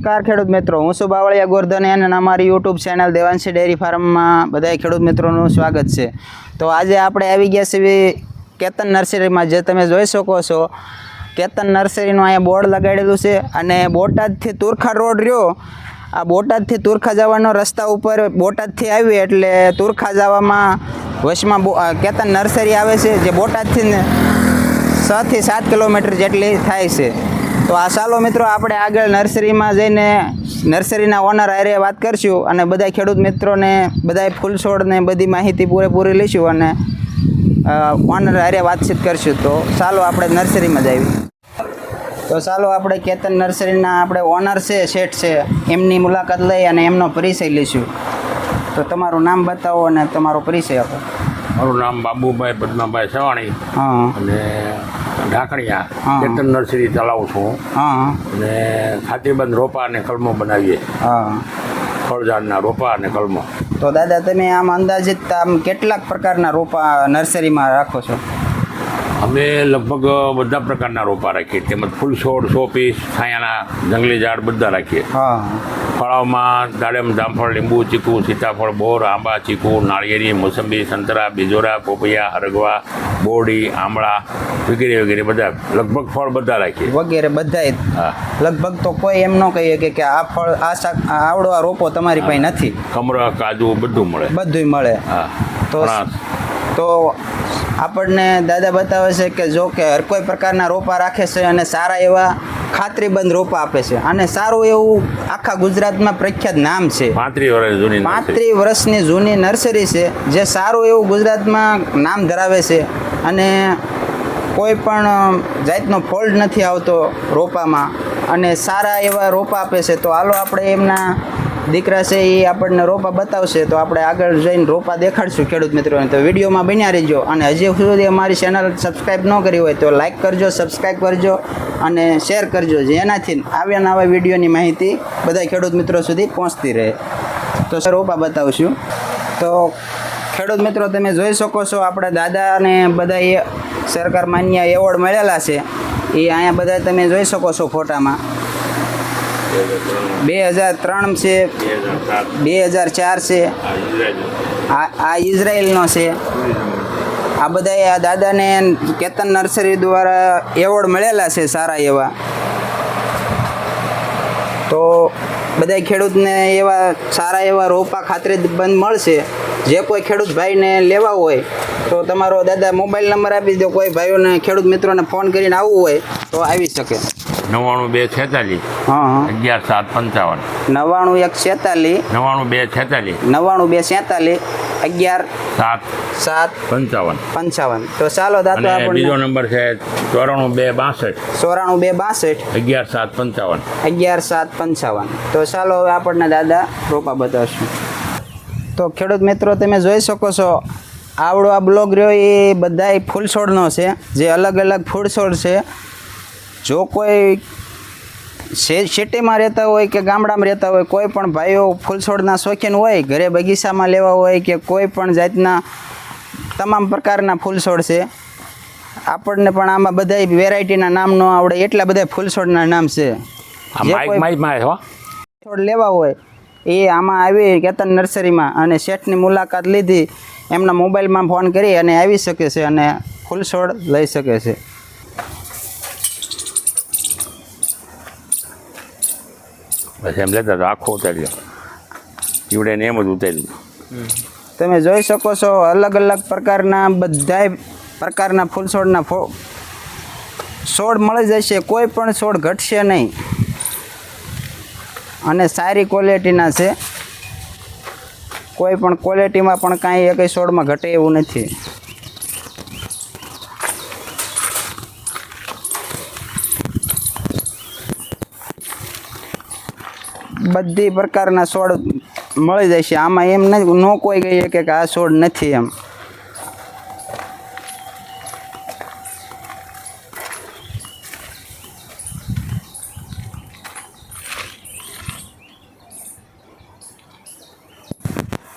નમસ્કાર ખેડૂત મિત્રો. હું છું બાવળિયા ગોરધન અને અમારી યુટ્યુબ ચેનલ દેવાંશી ડેરી ફાર્મમાં બધા ખેડૂત મિત્રોનું સ્વાગત છે. તો આજે આપણે આવી ગયા છીએ કેતન નર્સરીમાં. જે તમે જોઈ શકો છો, કેતન નર્સરીનું અહીંયા બોર્ડ લગાડેલું છે અને બોટાદથી તુરખા રોડ રહ્યો. આ બોટાદથી તુરખા જવાનો રસ્તા ઉપર બોટાદથી આવી એટલે તુરખા જવામાં વચમાં કેતન નર્સરી આવે છે, જે બોટાદથી ને છ થી સાત કિલોમીટર જેટલી થાય છે. તો આ ચાલો મિત્રો આપણે આગળ નર્સરીમાં જઈને નર્સરીના ઓનર આરે વાત કરશું અને બધા ખેડૂત મિત્રોને બધા ફૂલ છોડને બધી માહિતી પૂરેપૂરી લઈશું અને ઓનર આરે વાતચીત કરશું. તો ચાલો આપણે નર્સરીમાં જઈએ. તો ચાલો આપણે કેતન નર્સરીના આપણે ઓનર છે શેઠ છે એમની મુલાકાત લઈ અને એમનો પરિચય લઈશું. તો તમારું નામ બતાવો અને તમારો પરિચય આપો. મારું નામ બાબુભાઈ પદ્માભાઈ સવાણી. અને ઢાકણિયા ચેતન નર્સરી ચલાવું છું. અને ખાતીબંધ રોપા અને કલમો બનાવીએ. હા. ફળઝાડના રોપા અને કલમો. તો દાદા તમે આમ અંદાજિત આમ કેટલાક પ્રકારના રોપા નર્સરીમાં રાખો છો? અમે લગભગ બધા પ્રકારના રોપા રાખીએ. તેમજ ફૂલ છોડ સો પીસ છાયાના જંગલી ઝાડ બધા રાખીએ. હા. ફળાવમાં દાડમ જામફળ લીંબુ ચીકુ સીતાફળ બોર આંબા ચીકુ નાળિયેરી મોસંબી સંતરા બીજોરા પોપૈયા હરગવા બોરડી આમળા વગેરે વગેરે બધા લગભગ ફળ બધા રાખીએ. વગેરે બધાય લગભગ તો કોઈ એમ ન કહીએ કે કે આ ફળ આ શાક આવડો આ રોપો તમારી પાસે નથી. કમરા કાજુ બધું મળે. બધુંય મળે. હા. તો તો આપણને દાદા બતાવે છે કે જો કે હર કોઈ પ્રકારના રોપા રાખે છે અને સારા એવા ખાતરીબંધ રોપા આપે છે. અને સારું એવું આખા ગુજરાતમાં પ્રખ્યાત નામ છે. પાંત્રીસ વર્ષ જૂની પાંત્રીસ વર્ષની જૂની નર્સરી છે જે સારું એવું ગુજરાતમાં નામ ધરાવે છે અને કોઈ પણ જાતનો ફોલ્ટ નથી આવતો રોપામાં. અને સારા એવા રોપા આપે છે. તો હાલો આપણે એમના દીકરા છે એ આપણને રોપા બતાવશે, તો આપણે આગળ જઈને રોપા દેખાડશું ખેડૂત મિત્રોને. તો વિડીયોમાં બન્યા રહેજો અને હજી સુધી અમારી ચેનલ સબસ્ક્રાઈબ ન કરી હોય તો લાઈક કરજો સબસ્ક્રાઈબ કરજો અને શેર કરજો, જેનાથી આવ્યા નવા વિડીયોની માહિતી બધા ખેડૂત મિત્રો સુધી પહોંચતી રહે. તો સર રોપા બતાવશું. તો ખેડૂત મિત્રો, તમે જોઈ શકો છો આપણા દાદાને બધા એ સરકાર માન્ય એવોર્ડ મળેલા છે. એ અહીંયા બધા તમે જોઈ શકો છો ફોટામાં. બે હજાર ત્રણ છે. બે હજાર ચાર છે. આ ઇઝરાયલનો છે. આ બધા આ દાદાને કેતન નર્સરી દ્વારા એવોર્ડ મળેલા છે સારા એવા. તો બધા ખેડૂતને એવા સારા એવા રોપા ખાતરી બંધ મળશે. જે કોઈ ખેડૂત ભાઈને લેવા હોય, તો તમારો દાદા મોબાઈલ નંબર આપી દો. કોઈ ભાઈઓને, ખેડૂત મિત્રોને ફોન કરીને આવવું હોય, તો આવી શકે. નવ્વાણું બે છેતાલીસ. અગિયાર સાત પંચાવન. નવ્વાણું એક છેતાલીસ. નવ્વાણું બે છેતાલીસ. નવ્વાણું બે છેતાલીસ. અગિયાર સાત સાત પંચાવન. પંચાવન. તો ચાલો દાદા બીજો નંબર છે ચોરાણું બે બાસઠ. ચોરાણું બે બાસઠ. અગિયાર સાત પંચાવન. અગિયાર સાત પંચાવન. તો ચાલો હવે આપણને દાદા રોપા બતાવશું. તો ખેડૂત મિત્રો તમે જોઈ શકો છો આવડો આ બ્લોગ રહ્યો એ બધાય ફૂલ છોડનો છે જે અલગ અલગ ફૂડ છોડ છે. જો કોઈ સિટીમાં રહેતા હોય કે ગામડામાં રહેતા હોય કોઈ પણ ભાઈઓ ફૂલ છોડના શોખીન હોય ઘરે બગીચામાં લેવા હોય કે કોઈ પણ જાતના તમામ પ્રકારના ફૂલ છોડ છે આપણને પણ આમાં બધા વેરાયટીના નામ ન આવડે એટલા બધા ફૂલ છોડના નામ છે. છોડ લેવા હોય એ આમાં આવી કેતન નર્સરીમાં અને શેઠની મુલાકાત લીધી એમના મોબાઈલમાં ફોન કરી અને આવી શકે છે અને ફૂલછોડ લઈ શકે છે. બસ એમ લેતા તો આખો ઉતાર્યો જીવડે ને એમ જ ઉતાર્યું. તમે જોઈ શકો છો અલગ અલગ પ્રકારના બધાય પ્રકારના ફૂલ છોડના ફો, છોડ મળી જશે, કોઈ પણ છોડ ઘટશે નહીં. અને સારી ક્વોલિટીના છે. કોઈ પણ ક્વોલિટીમાં પણ કાંઈ એક છોડમાં ઘટે એવું નથી. બધી પ્રકારના છોડ મળી જશે આમાં એમ ન કોઈ કહીએ કે આ છોડ નથી એમ.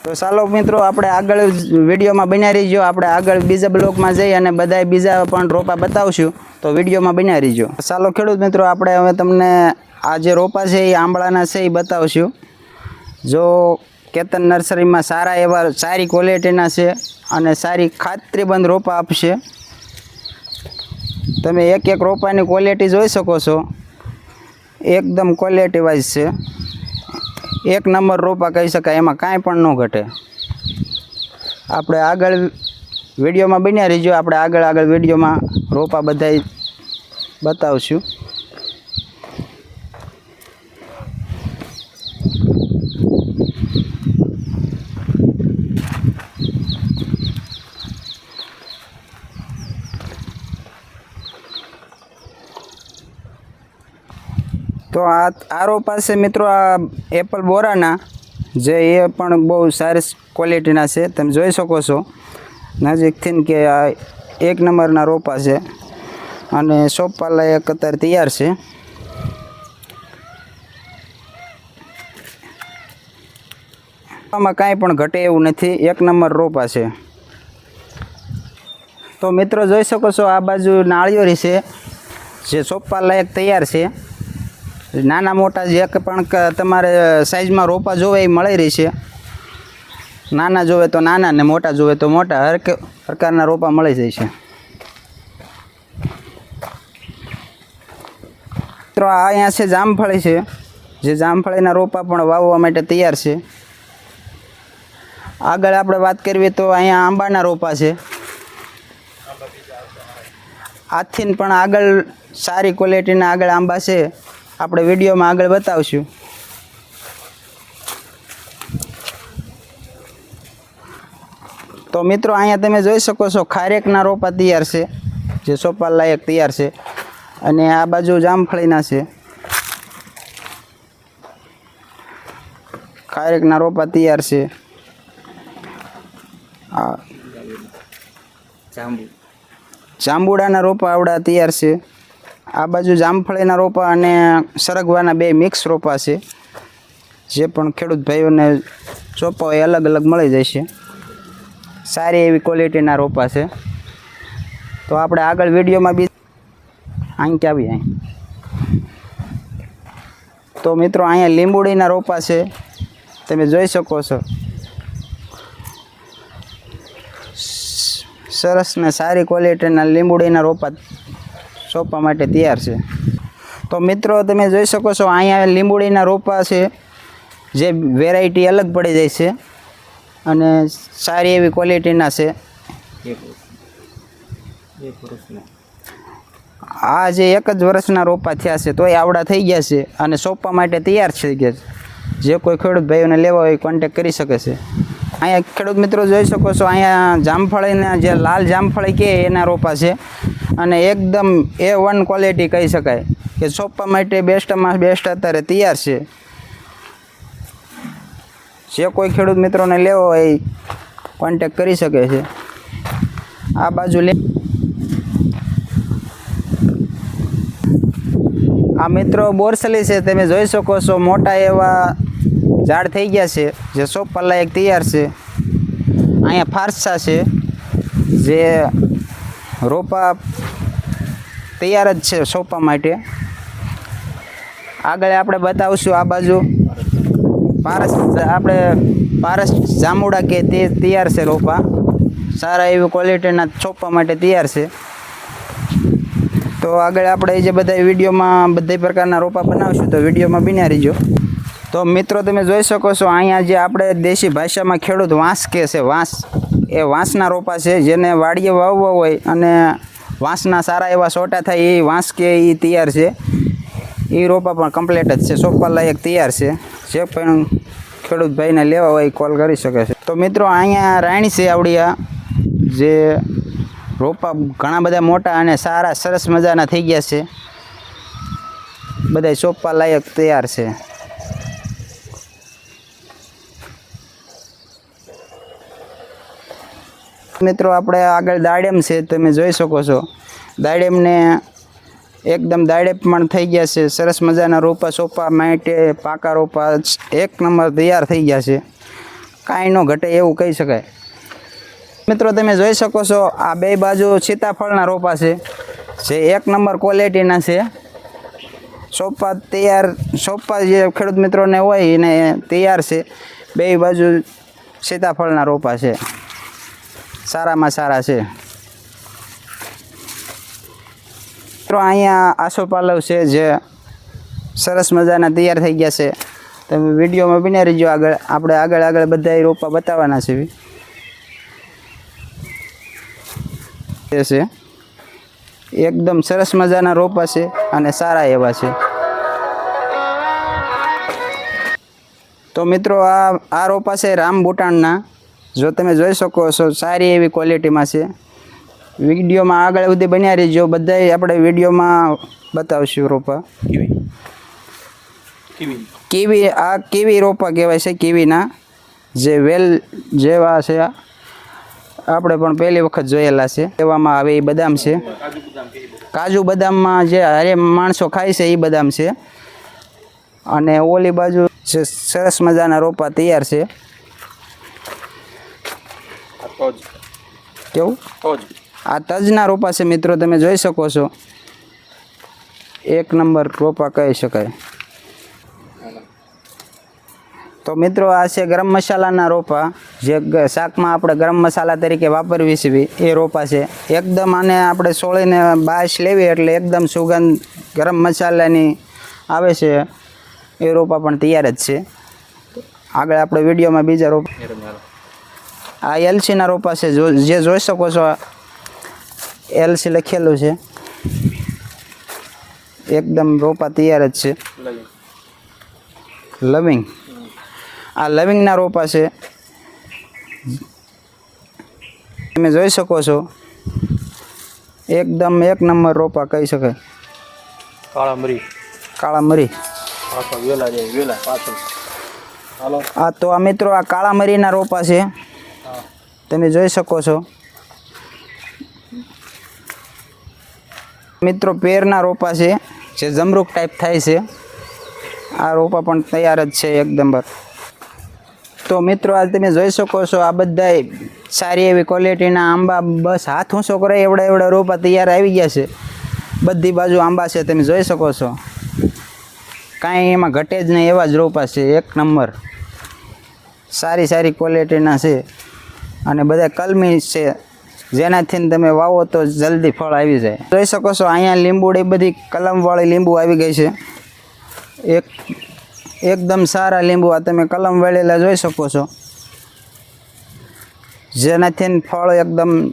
તો ચાલો મિત્રો, આપણે આગળ વિડીયોમાં બન્યા રહીજો. આપણે આગળ બીજા બ્લોકમાં જઈ અને બધાય બીજા પણ રોપા બતાવશું. તો વિડીયોમાં બન્યા રહીજો. ચાલો ખેડૂત મિત્રો, આપણે હવે તમને આ જે રોપા છે એ આંબળાના છે, એ બતાવશું. જો કેતન નર્સરીમાં સારા એવા સારી ક્વોલિટીના છે અને સારી ખાતરીબંધ રોપા આપશે. તમે એક એક રોપાની ક્વોલિટી જોઈ શકો છો. એકદમ ક્વોલિટી વાઇઝ છે. એક નંબર રોપા કહી શકાય, એમાં કાંઈ પણ ન ઘટે. આપણે આગળ વિડીયોમાં બન્યા રહીજો. આપણે આગળ આગળ વિડીયોમાં રોપા બધાય બતાવશું. તો આ આ પાસે મિત્રો આ એપલ બોરાના જે એ પણ બહુ સારી ક્વોલિટીના છે, તમે જોઈ શકો છો. નજીકથી કે આ એક નંબરના રોપા છે અને સોપાલા એક અત્યારે તૈયાર છે. આમાં કાંઈ પણ ઘટે એવું નથી, એક નંબર રોપા છે. તો મિત્રો જોઈ શકો છો આ બાજુ નાળિયોરી છે, જે સોપાલા એક તૈયાર છે. નાના મોટા જે પણ તમારે સાઈઝમાં રોપા જોવે એ મળી રહેશે નાના જોવે તો નાના ને મોટા જોવે તો મોટા. હર પ્રકારના રોપા મળી જાય છે. મિત્રો, આ અહીંયા છે જામફળી છે. જે જામફળીના રોપા પણ વાવવા માટે તૈયાર છે. આગળ આપણે વાત કરીએ તો અહીંયા આંબાના રોપા છે. આથી પણ આગળ સારી ક્વોલિટીના આગળ આંબા છે. આપણે વિડીયોમાં આગળ બતાવશું. તો મિત્રો અહીંયા તમે જોઈ શકો છો ખારેકના રોપા તૈયાર છે જે સોપા લાયક તૈયાર છે અને આ બાજુ જામફળીના છે. ખારેકના રોપા તૈયાર છે. આ જાંબુડાના રોપા આવડા તૈયાર છે. આ બાજુ જામફળીના રોપા અને સરગવાના બે મિક્સ રોપા છે. જે પણ ખેડૂત ભાઈઓને ચોપા હોય અલગ અલગ મળી જશે સારી એવી ક્વોલિટીના રોપા છે. તો આપણે આગળ વિડીયોમાં બી અહીં કે આવી અહીં. તો મિત્રો અહીંયા લીંબુડીના રોપા છે. તમે જોઈ શકો છો. સરસ ને સારી ક્વોલિટીના લીંબુડીના રોપા સોંપવા માટે તૈયાર છે. તો મિત્રો, તમે જોઈ શકો છો, અહીંયા લીંબુડીના રોપા છે, જે વેરાયટી અલગ પડી જાય છે અને સારી એવી ક્વોલિટીના છે. આ જે એક જ વર્ષના રોપા થયા છે, તોય આવડા થઈ ગયા છે અને સોંપવા માટે તૈયાર થઈ ગયા છે, જે કોઈ ખેડૂત ભાઈઓને લેવા હોય કોન્ટેક કરી શકે છે. અહીંયા ખેડૂત મિત્રો જોઈ શકો છો, અહીંયા જામફળીના જે લાલ જામફળી કે એના રોપા છે. અને એકદમ એ વન ક્વોલિટી કહી શકાય કે સોંપવા માટે બેસ્ટમાં બેસ્ટ અત્યારે તૈયાર છે. જે કોઈ ખેડૂત મિત્રોને લેવો હોય એ કોન્ટેક કરી શકે છે. આ બાજુ લે આ મિત્રો બોરસલી છે, તમે જોઈ શકો છો, મોટા એવા ઝાડ થઈ ગયા છે, જે સો પલ્લા એક તૈયાર છે. અહીંયા ફારસા છે, જે રોપા તૈયાર જ છે સોપા માટે. આગળ આપણે બતાવશું આ બાજુ. પારસ, આપણે પારસ જામુડા કે તે તૈયાર છે રોપા. સારા એવી ક્વોલિટીના સોપા માટે તૈયાર છે. તો આગળ આપણે જે બધા વિડીયોમાં બધા પ્રકારના રોપા બનાવશું તો વિડીયોમાં બન્યા રહીજો. તો મિત્રો, તમે જોઈ શકો છો, અહીંયા જે આપણે દેશી ભાષામાં ખેડૂત વાંસ કહે છે, વાંસ. એ વાંસના રોપા છે, જેને વાડીએ વાવવા હોય અને વાંસના સારા એવા સોટા થાય, એ વાંસ કે એ તૈયાર છે. એ રોપા પણ કમ્પ્લીટ જ છે સોપા લાયક તૈયાર છે. જે પણ ખેડૂત ભાઈને લેવા હોય કોલ કરી શકે છે. તો મિત્રો, અહીંયા રાણી છે આવડી આ, જે રોપા ઘણા બધા મોટા અને સારા, સરસ મજાના થઈ ગયા છે. બધા સોપા લાયક તૈયાર છે. મિત્રો, આપણે આગળ દાડેમ છે, તમે જોઈ શકો છો. દાડેમને એકદમ દાડેપ પણ થઈ ગયા છે. સરસ મજાના રોપા સોપા માટે પાકા રોપા, એક નંબર તૈયાર થઈ ગયા છે. કાંઈ ન ઘટે એવું કહી શકાય. મિત્રો, તમે જોઈ શકો છો, આ બે બાજુ સીતાફળના રોપા છે, જે એક નંબર ક્વોલિટીના છે. સોપા તૈયાર, સોપા જે ખેડૂત મિત્રોને હોય એને તૈયાર છે. બે બાજુ સીતાફળના રોપા છે. સારામાં સારા છે. મિત્રો, અહીંયા આસોપાલવ છે જે સરસ મજાના તૈયાર થઈ ગયા છે. તમે વિડીયોમાં બિના રહીજો આગળ. આપણે આગળ આગળ બધા રોપા બતાવવાના છે. છે. એકદમ સરસ મજાના રોપા છે અને સારા એવા છે. તો મિત્રો, આ આ રોપા છે રામ બુટાણના જો તમે જોઈ શકો છો સારી એવી ક્વોલિટીમાં છે. વિડીયોમાં આગળ સુધી બન્યા રહીજો. બધાય આપણે વિડીયોમાં બતાવશું રોપા. કીવી? આ કીવી રોપા કહેવાય છે કીવીના? જે વેલ જેવા છે આપણે પણ પહેલી વખત જોયેલા છે. કહેવામાં આવે એ બદામ છે. કાજુ બદામમાં જે હારે માણસો ખાય છે એ બદામ છે. અને ઓલી બાજુ જે સરસ મજાના રોપા તૈયાર છે. કેવું? આ તજના રોપા છે મિત્રો તમે જોઈ શકો છો. એક નંબર રોપા કહી શકાય. તો મિત્રો આ છે ગરમ મસાલાના રોપા. જે શાકમાં આપણે ગરમ મસાલા તરીકે વાપરવી છે એ રોપા છે. એકદમ આને આપણે સોળીને બાશ લેવી એટલે એકદમ સુગંધ ગરમ મસાલાની આવે છે. એ રોપા પણ તૈયાર જ છે. આગળ આપણે વિડીયોમાં બીજા રોપા આ એલસીના રોપા છે. જો જોઈ શકો છો એલસી લખેલું છે. એકદમ રોપા તૈયાર જ છે. લવિંગ. આ લવિંગના રોપા છે. તમે જોઈ શકો છો. એકદમ એક નંબર રોપા કહી શકાય. કાળા મરી કાળા મરી વેલા જાય વેલા પાછળ. આ તો આ મિત્રો આ કાળા મરીના રોપા છે. તમે જોઈ શકો છો. મિત્રો, પેરના રોપા છે, જે જમરૂક ટાઈપ થાય છે. આ રોપા પણ તૈયાર જ છે એકદમ તો મિત્રો, આ તમે જોઈ શકો છો, આ બધાય સારી એવી ક્વોલિટીના આંબા, બસ હાથ ઊંચો કરે, એવડા એવડા રોપા તૈયાર આવી ગયા છે. બધી બાજુ આંબા છે, તમે જોઈ શકો છો. કાંઈ એમાં ઘટે જ નહીં એવા જ રોપા છે, એક નંબર સારી સારી ક્વોલિટીના છે. અને બધા કલમી છે. જેનાથી તમે વાવો તો જલ્દી ફળ આવી જાય. જોઈ શકો છો, અહીંયા લીંબુડી બધી કલમવાળી લીંબુ આવી ગઈ છે. એક, એકદમ સારા લીંબુ આ તમે કલમ વળેલા જોઈ શકો છો. જેનાથી ફળ એકદમ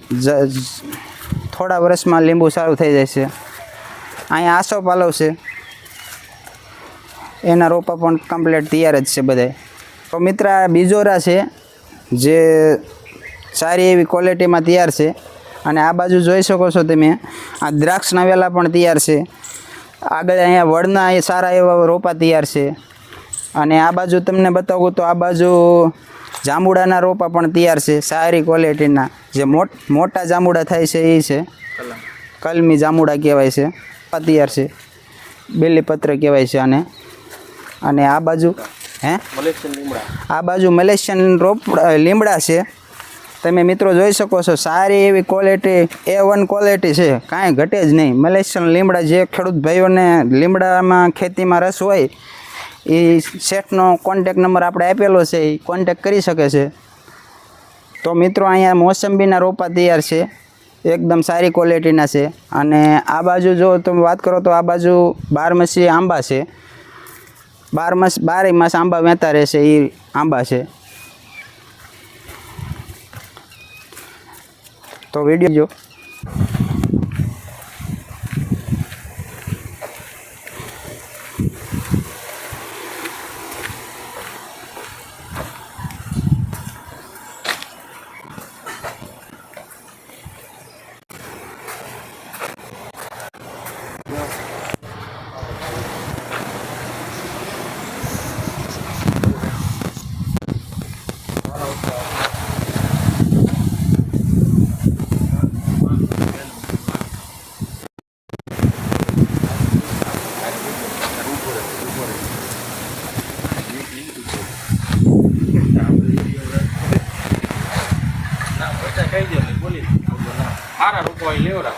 થોડા વર્ષમાં લીંબુ સારું થઈ જાય છે. અહીંયા આસો પાલવ છે. એના રોપા પણ કમ્પ્લીટ તૈયાર જ છે બધાય. તો મિત્ર બીજોરા છે, જે સારી એવી ક્વોલિટીમાં તૈયાર છે. અને આ બાજુ જોઈ શકો છો તમે આ દ્રાક્ષ નવેલા પણ તૈયાર છે. આગળ અહીંયા વડના એ સારા એવા રોપા તૈયાર છે. અને આ બાજુ તમને બતાવું તો આ બાજુ જાંબુડાના રોપા પણ તૈયાર છે સારી ક્વોલિટીના જે મોટ મોટા જાંબુડા થાય છે એ છે. કલમી જાંબુડા કહેવાય છે. તૈયાર છે. બેલીપત્ર કહેવાય છે આને. અને આ બાજુ હે? મલેશિયન લીમડા. આ બાજુ મલેશિયન રોપ લીમડા છે. તમે મિત્રો જોઈ શકો છો, સારી એવી ક્વોલિટી એ વન ક્વોલિટી છે. કાંઈ ઘટે જ નહીં. મલેશિયન લીમડા જે ખેડૂત ભાઈઓને લીમડામાં ખેતીમાં રસ હોય, એ શેઠનો કોન્ટેક નંબર આપણે આપેલો છે, એ કોન્ટેક કરી શકે છે. તો મિત્રો, અહીંયા મોસંબીના રોપા તૈયાર છે. એકદમ સારી ક્વોલિટીના છે. અને આ બાજુ જો તમે વાત કરો તો આ બાજુ બારમસી આંબા છે. બાર માસ, બારે માસ આંબા વહેતા રહેશે એ આંબા છે. તો વીડિયો જો કહી દે બોલી સારા રૂપો અહીં લેવડા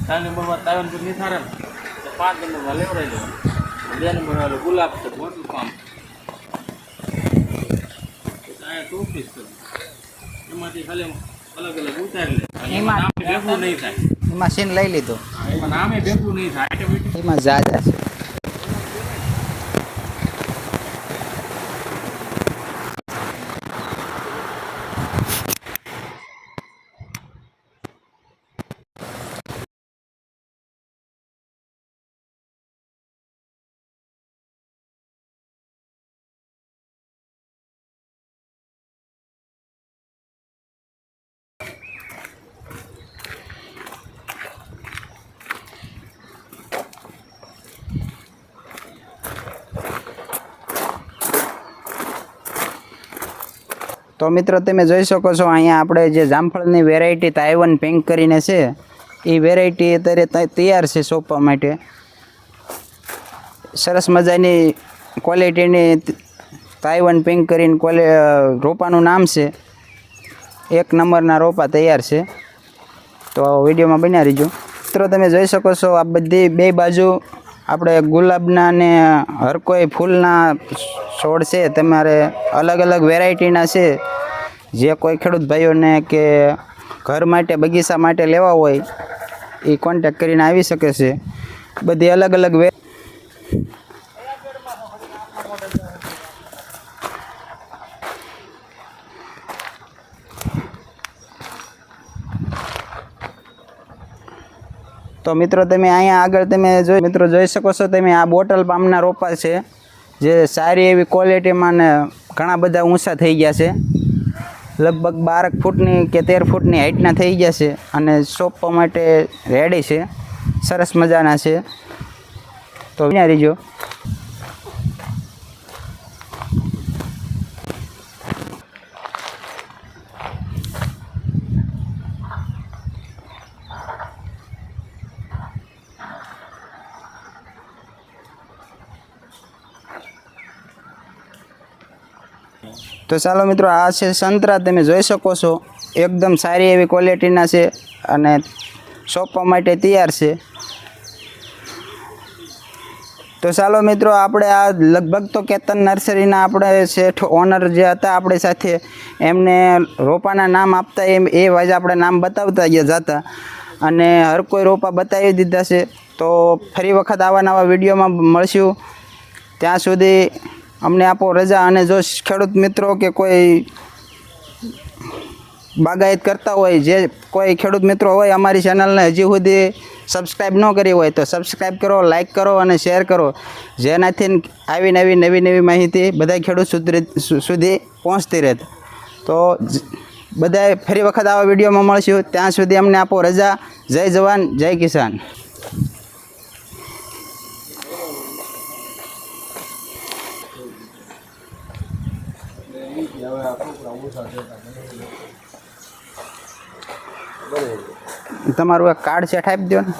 ત્રણ નંબરમાં તાવન પર નહીં થાય ને તો પાંચ નંબરમાં લેવડાવી દેવાનું. બે નંબર વાળો ગુલાબ છે મોટું કામ. અહીંયા ટોપીસ કરું એમાંથી ખાલી અલગ અલગ ઉતારી લે. એમાં ભેગું નહીં થાય. એમાં સીન લઈ લીધું. એમાં નામે ભેગું નહીં થાય. એમાં જાજા છે. તો મિત્રો તમે જોઈ શકો છો, અહીંયા આપણે જે જામફળની વેરાયટી તાઇવન પિંક કરીને છે, એ વેરાયટી અત્યારે તૈયાર છે સોંપવા માટે. સરસ મજાની ક્વોલિટીની તાઇવન પિંક કરીને ક્વોલિ રોપાનું નામ છે. એક નંબરના રોપા તૈયાર છે. તો વિડીયોમાં બન્યા રહીજો. મિત્રો તમે જોઈ શકો છો, આ બધી બે બાજુ આપણે ગુલાબના ને હર કોઈ ફૂલના છોડ છે. તમારે અલગ અલગ વેરાયટીના છે. જે કોઈ ખેડૂત ભાઈઓને કે ઘર માટે, બગીચા માટે લેવા હોય એ કોન્ટેક કરીને આવી શકે છે. બધી અલગ અલગ વે તો મિત્રો, તમે અહીંયા આગળ તમે જોઈ મિત્રો, જોઈ શકો છો, તમે આ બોટલ પામના રોપા છે, જે સારી એવી ક્વોલિટીમાં ને ઘણા બધા ઊંચા થઈ ગયા છે. લગભગ બાર ફૂટની કે તેર ફૂટની હાઇટના થઈ ગયા છે અને સોંપવા માટે રેડી છે. સરસ મજાના છે. તો અહીંયા તો ચાલો મિત્રો, આ છે સંતરા. તમે જોઈ શકો છો, એકદમ સારી એવી ક્વોલિટીના છે અને સોંપવા માટે તૈયાર છે. તો ચાલો મિત્રો, આપણે આ લગભગ તો કેતન નર્સરીના આપણે શેઠ ઓનર જે હતા, આપણી સાથે એમને રોપાના નામ આપતા એમ, એ વાજ આપણે નામ બતાવતા ગયા જતા. અને હર કોઈ રોપા બતાવી દીધા છે. તો ફરી વખત આવા નવા વિડીયોમાં મળશું. ત્યાં સુધી અમને આપો રજા અને જો ખેડૂત મિત્રો કે કોઈ બાગાયત કરતા હોય, જે કોઈ ખેડૂત મિત્રો હોય અમારી ચેનલને હજી સુધી સબસ્ક્રાઈબ ન કરી હોય તો સબસ્ક્રાઈબ કરો લાઈક કરો અને શેર કરો. જેનાથી આવી નવી નવી નવી માહિતી બધા ખેડૂત સુધી સુધી પહોંચતી રહે. તો બધાએ ફરી વખત આવા વિડીયોમાં મળશું. ત્યાં સુધી અમને આપો રજા. જય જવાન, જય કિસાન. તમારું એક કાર્ડ સેટ આપી દો ને.